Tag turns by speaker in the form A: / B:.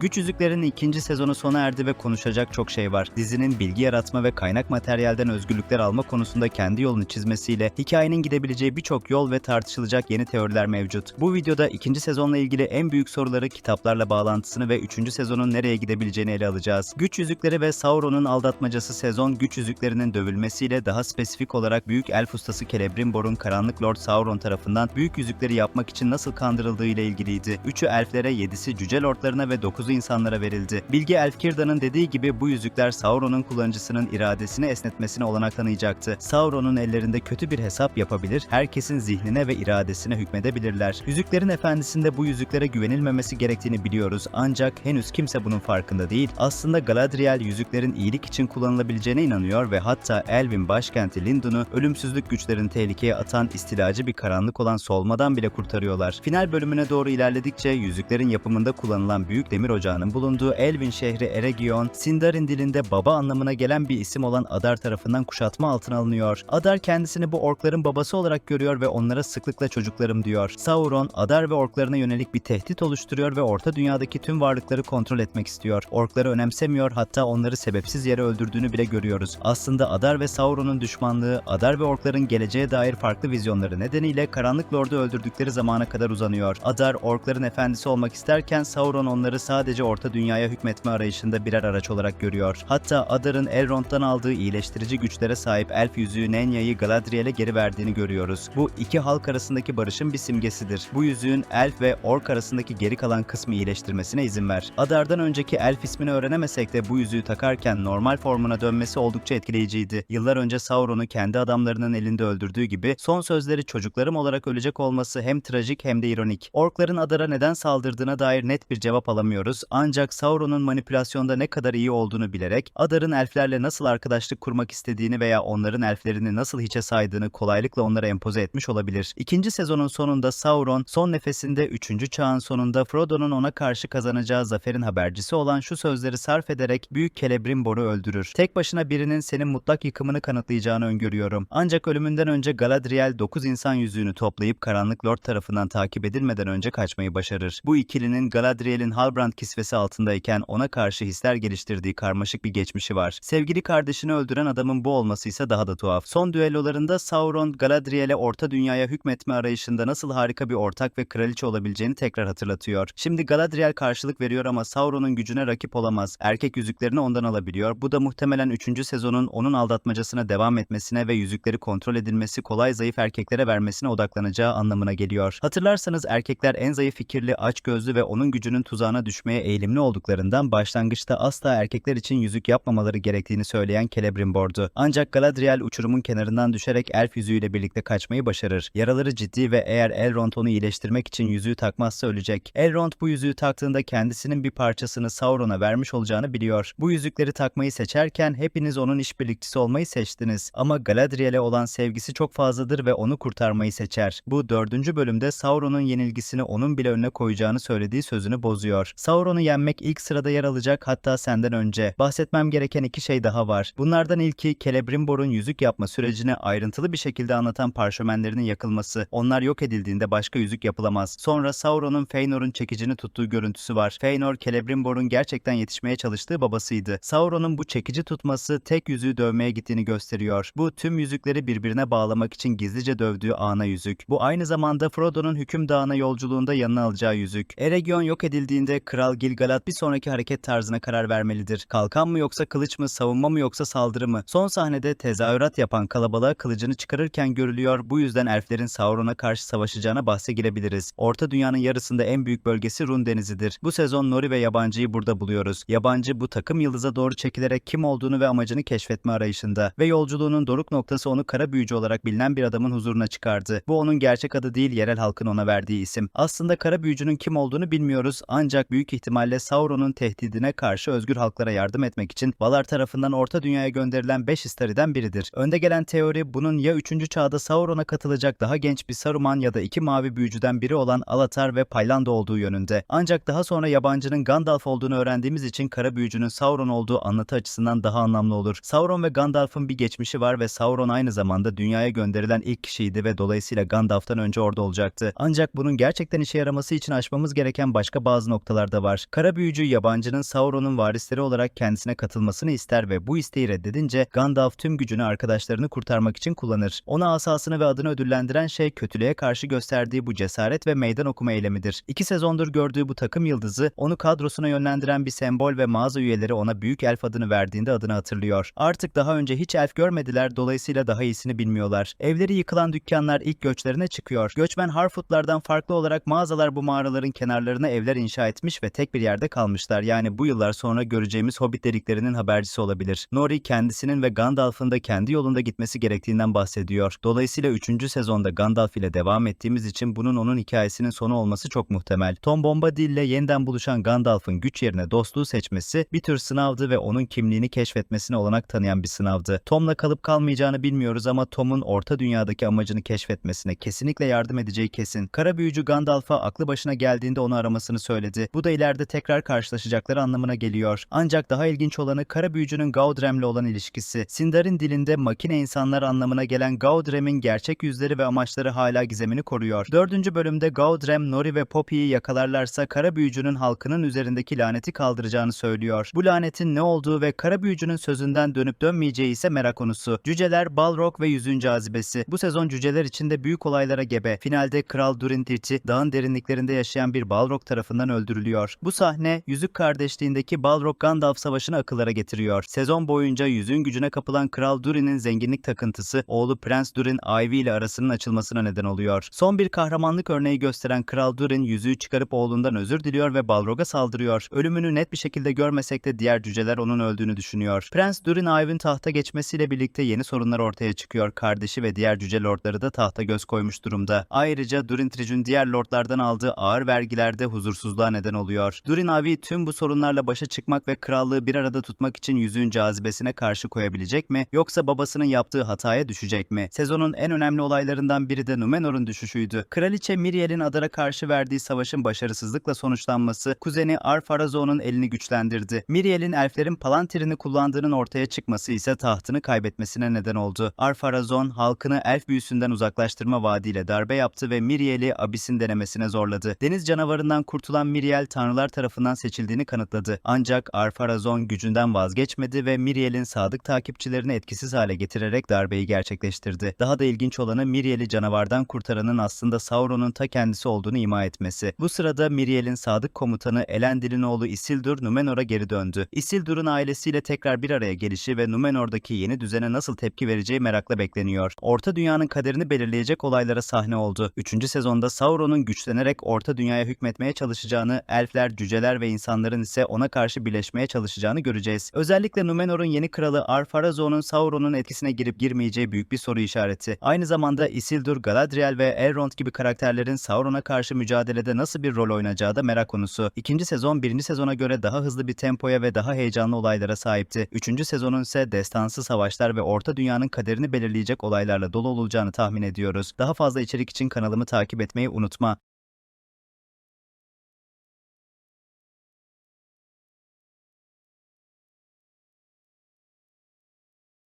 A: Güç Yüzükleri'nin ikinci sezonu sona erdi ve konuşacak çok şey var. Dizinin bilgi yaratma ve kaynak materyalden özgürlükler alma konusunda kendi yolunu çizmesiyle hikayenin gidebileceği birçok yol ve tartışılacak yeni teoriler mevcut. Bu videoda ikinci sezonla ilgili en büyük soruları, kitaplarla bağlantısını ve üçüncü sezonun nereye gidebileceğini ele alacağız. Güç Yüzükleri ve Sauron'un aldatmacası sezon güç yüzüklerinin dövülmesiyle daha spesifik olarak büyük elf ustası Celebrimbor'un karanlık Lord Sauron tarafından büyük yüzükleri yapmak için nasıl kandırıldığı ile ilgiliydi. Üçü elflere, yedisi cüce lordlarına ve dokuzu insanlara verildi. Bilge Elf Kirda'nın dediği gibi bu yüzükler Sauron'un kullanıcısının iradesini esnetmesine olanak tanıyacaktı. Sauron'un ellerinde kötü bir hesap yapabilir, herkesin zihnine ve iradesine hükmedebilirler. Yüzüklerin Efendisi'nde bu yüzüklere güvenilmemesi gerektiğini biliyoruz ancak henüz kimse bunun farkında değil. Aslında Galadriel yüzüklerin iyilik için kullanılabileceğine inanıyor ve hatta Elvin başkenti Lindun'u ölümsüzlük güçlerini tehlikeye atan istilacı bir karanlık olan Solmadan bile kurtarıyorlar. Final bölümüne doğru ilerledikçe yüzüklerin yapımında kullanılan büyük demir ocağının bulunduğu Elvin şehri Eregion, Sindarin dilinde baba anlamına gelen bir isim olan Adar tarafından kuşatma altına alınıyor. Adar kendisini bu orkların babası olarak görüyor ve onlara sıklıkla çocuklarım diyor. Sauron, Adar ve orklarına yönelik bir tehdit oluşturuyor ve Orta Dünya'daki tüm varlıkları kontrol etmek istiyor. Orkları önemsemiyor hatta onları sebepsiz yere öldürdüğünü bile görüyoruz. Aslında Adar ve Sauron'un düşmanlığı, Adar ve orkların geleceğe dair farklı vizyonları nedeniyle Karanlık Lord'u öldürdükleri zamana kadar uzanıyor. Adar, orkların efendisi olmak isterken Sauron onları sadece Orta Dünya'ya hükmetme arayışında birer araç olarak görüyor. Hatta Adar'ın Elrond'dan aldığı iyileştirici güçlere sahip elf yüzüğü Nenya'yı Galadriel'e geri verdiğini görüyoruz. Bu iki halk arasındaki barışın bir simgesidir. Bu yüzüğün elf ve ork arasındaki geri kalan kısmı iyileştirmesine izin ver. Adar'dan önceki elf ismini öğrenemesek de bu yüzüğü takarken normal formuna dönmesi oldukça etkileyiciydi. Yıllar önce Sauron'u kendi adamlarının elinde öldürdüğü gibi son sözleri çocuklarım olarak ölecek olması hem trajik hem de ironik. Orkların Adar'a neden saldırdığına dair net bir cevap alamıyoruz ancak Sauron'un manipülasyonda ne kadar iyi olduğunu bilerek Adar'ın elflerle nasıl arkadaşlık kurmak istediğini veya onların elflerini nasıl hiçe saydığını kolaylıkla onlara empoze etmiş olabilir. İkinci sezonun sonunda Sauron son nefesinde 3. çağın sonunda Frodo'nun ona karşı kazanacağı zaferin habercisi olan şu sözleri sarf ederek Büyük Celebrimbor'u öldürür. Tek başına birinin senin mutlak yıkımını kanıtlayacağını öngörüyorum. Ancak ölümünden önce Galadriel 9 insan yüzüğünü toplayıp Karanlık Lord tarafından takip edilmeden önce kaçmayı başarır. Bu ikilinin Galadriel'in Halbrand kisvesi altındayken ona karşı hisler geliştirdiği karmaşık bir geçmişi var. Sevgili kardeşini öldüren adamın bu olması ise daha da tuhaf. Son düellolarında Sauron, Galadriel'e Orta Dünya'ya hükmetme arayışında nasıl harika bir ortak ve kraliçe olabileceğini tekrar hatırlatıyor. Şimdi Galadriel karşılık veriyor ama Sauron'un gücüne rakip olamaz. Erkek yüzüklerini ondan alabiliyor. Bu da muhtemelen 3. sezonun onun aldatmacasına devam etmesine ve yüzükleri kontrol edilmesi kolay zayıf erkeklere vermesine odaklanacağı anlamına geliyor. Hatırlarsanız erkekler en zayıf fikirli, açgözlü ve onun gücünün tuzağına düşmeye eğilimli olduklarından başlangıçta asla erkekler için yüzük yapmamaları gerektiğini söyleyen Celebrimbor'du. Ancak Galadriel uçurumun kenarından düşerek elf yüzüğüyle birlikte kaçmayı başarır. Yaraları ciddi ve eğer Elrond onu iyileştirmek için yüzüğü takmazsa ölecek. Elrond bu yüzüğü taktığında kendisinin bir parçasını Sauron'a vermiş olacağını biliyor. Bu yüzükleri takmayı seçerken hepiniz onun işbirlikçisi olmayı seçtiniz. Ama Galadriel'e olan sevgisi çok fazladır ve onu kurtarmayı seçer. Bu dördüncü bölümde Sauron'un yenilgisini onun bile önüne koyacağını söylediği sözünü bozuyor. Sauron'u yenmek ilk sırada yer alacak hatta senden önce. Bahsetmem gereken iki şey daha var. Bunlardan ilki Celebrimbor'un yüzük yapma sürecini ayrıntılı bir şekilde anlatan parşömenlerinin yakılması. Onlar yok edildiğinde başka yüzük yapılamaz. Sonra Sauron'un Fëanor'un çekicini tuttuğu görüntüsü var. Fëanor, Celebrimbor'un gerçekten yetişmeye çalıştığı babasıydı. Sauron'un bu çekici tutması tek yüzüğü dövmeye gittiğini gösteriyor. Bu tüm yüzükleri birbirine bağlamak için gizlice dövdüğü ana yüzük. Bu aynı zamanda Frodo'nun hüküm dağına yolculuğunda yanına alacağı yüzük. Eregion yok edildiğinde Kral Gilgalad bir sonraki hareket tarzına karar vermelidir. Kalkan mı yoksa kılıç mı, savunma mı yoksa saldırı mı? Son sahnede tezahürat yapan kalabalığa kılıcını çıkarırken görülüyor. Bu yüzden elflerin Sauron'a karşı savaşacağına bahse girebiliriz. Orta Dünya'nın yarısında en büyük bölgesi Run Denizi'dir. Bu sezon Nori ve yabancıyı burada buluyoruz. Yabancı bu takım yıldıza doğru çekilerek kim olduğunu ve amacını keşfetme arayışında ve yolculuğunun doruk noktası onu kara büyücü olarak bilinen bir adamın huzuruna çıkardı. Bu onun gerçek adı değil, yerel halkın ona verdiği isim. Aslında kara büyücünün kim olduğunu bilmiyoruz ancak büyük ihtimalle Sauron'un tehdidine karşı özgür halklara yardım etmek için Valar tarafından Orta Dünya'ya gönderilen 5 istariden biridir. Önde gelen teori bunun ya 3. çağda Sauron'a katılacak daha genç bir Saruman ya da iki mavi büyücüden biri olan Alatar ve Paylanda olduğu yönünde. Ancak daha sonra yabancının Gandalf olduğunu öğrendiğimiz için kara büyücünün Sauron olduğu anlatı açısından daha anlamlı olur. Sauron ve Gandalf'ın bir geçmişi var ve Sauron aynı zamanda dünyaya gönderilen ilk kişiydi ve dolayısıyla Gandalf'tan önce orada olacaktı. Ancak bunun gerçekten işe yaraması için aşmamız gereken başka bazı noktalar da var. Var. Kara büyücü yabancının Sauron'un varisleri olarak kendisine katılmasını ister ve bu isteği reddedince Gandalf tüm gücünü arkadaşlarını kurtarmak için kullanır. Ona asasını ve adını ödüllendiren şey kötülüğe karşı gösterdiği bu cesaret ve meydan okuma eylemidir. İki sezondur gördüğü bu takım yıldızı onu kadrosuna yönlendiren bir sembol ve mağaza üyeleri ona büyük elf adını verdiğinde adını hatırlıyor. Artık daha önce hiç elf görmediler dolayısıyla daha iyisini bilmiyorlar. Evleri yıkılan dükkanlar ilk göçlerine çıkıyor. Göçmen Harfootlardan farklı olarak mağazalar bu mağaraların kenarlarına evler inşa etmiş ve tek bir yerde kalmışlar. Yani bu yıllar sonra göreceğimiz hobbit deliklerinin habercisi olabilir. Nori kendisinin ve Gandalf'ın da kendi yolunda gitmesi gerektiğinden bahsediyor. Dolayısıyla 3. sezonda Gandalf ile devam ettiğimiz için bunun onun hikayesinin sonu olması çok muhtemel. Tom Bombadil ile yeniden buluşan Gandalf'ın güç yerine dostluğu seçmesi bir tür sınavdı ve onun kimliğini keşfetmesine olanak tanıyan bir sınavdı. Tom'la kalıp kalmayacağını bilmiyoruz ama Tom'un orta dünyadaki amacını keşfetmesine kesinlikle yardım edeceği kesin. Kara büyücü Gandalf'a aklı başına geldiğinde onu aramasını söyledi. Bu da ileride tekrar karşılaşacakları anlamına geliyor. Ancak daha ilginç olanı kara büyücünün Gaudrem'le olan ilişkisi. Sindar'in dilinde makine insanlar anlamına gelen Gaudrem'in gerçek yüzleri ve amaçları hala gizemini koruyor. Dördüncü bölümde Gaudrem, Nori ve Poppy'yi yakalarlarsa kara büyücünün halkının üzerindeki laneti kaldıracağını söylüyor. Bu lanetin ne olduğu ve kara büyücünün sözünden dönüp dönmeyeceği ise merak konusu. Cüceler, Balrog ve yüzün cazibesi. Bu sezon cüceler içinde büyük olaylara gebe. Finalde Kral Durin Tirti, dağın derinliklerinde yaşayan bir Balrog tarafından öldürülüyor. Bu sahne, Yüzük Kardeşliğindeki Balrog-Gandalf savaşını akıllara getiriyor. Sezon boyunca yüzüğün gücüne kapılan Kral Durin'in zenginlik takıntısı, oğlu Prens Durin, Ivy ile arasının açılmasına neden oluyor. Son bir kahramanlık örneği gösteren Kral Durin yüzüğü çıkarıp oğlundan özür diliyor ve Balrog'a saldırıyor. Ölümünü net bir şekilde görmesek de diğer cüceler onun öldüğünü düşünüyor. Prens Durin Ivy'nin tahta geçmesiyle birlikte yeni sorunlar ortaya çıkıyor. Kardeşi ve diğer cüce lordları da tahta göz koymuş durumda. Ayrıca Durin Tric'ün diğer lordlardan aldığı ağır vergilerde huzursuzluğa neden oluyor. Durin Ivy tüm bu sorunlarla başa çıkmak ve krallığı bir arada tutmak için yüzüğün cazibesine karşı koyabilecek mi? Yoksa babasının yaptığı hataya düşecek mi? Sezonun en önemli olaylarından biri de Numenor'un düşüşüydü. Kraliçe Miriel'in Adar'a karşı verdiği savaşın başarısızlıkla sonuçlanması kuzeni Ar-Pharazoh'un elini güçlendirdi. Miriel'in elflerin Palantir'ini kullandığının ortaya çıkması ise tahtını kaybetmesine neden oldu. Ar-Pharazôn halkını elf büyüsünden uzaklaştırma vaadiyle darbe yaptı ve Miriel'i Abyss'in denemesine zorladı. Deniz canavarından kurtulan Miriel tanrılar tarafından seçildiğini kanıtladı. Ancak Ar-Pharazôn gücünden vazgeçmedi ve Miriel'in sadık takipçilerini etkisiz hale getirerek darbeyi gerçekleştirdi. Daha da ilginç olanı Miriel'i canavardan kurtaranın aslında Sauron'un ta kendisi olduğunu ima etmesi. Bu sırada Miriel'in sadık komutanı Elendil'in oğlu Isildur Numenor'a geri döndü. Isildur'un ailesiyle tekrar bir araya gelişi ve Numenor'daki yeni düzene nasıl tepki vereceği merakla bekleniyor. Orta Dünya'nın kaderini belirleyecek olaylara sahne oldu. Üçüncü sezonda Sauron'un güçlenerek Orta Dünya'ya hükmetmeye çalışacağını, elfler, cüceler ve insanların ise ona karşı birleşmeye çalışacağını göreceğiz. Özellikle Numenor'un yeni kralı Ar-Pharazoh'un Sauron'un etkisine girip girmeyeceği büyük bir soru işareti. Aynı zamanda Isildur, Galadriel ve Elrond gibi karakterlerin Sauron'a karşı mücadelede nasıl bir rol oynayacağı da merak konusu. İkinci sezon birinci sezona göre daha hızlı bir tempoya ve daha heyecanlı olaylara sahipti. Üçüncü sezonun ise destansı savaşlar ve Orta Dünya'nın kaderini belirleyecek olaylarla dolu olacağını tahmin ediyoruz. Daha fazla içerik için kanalımı takip etmeyi unutma.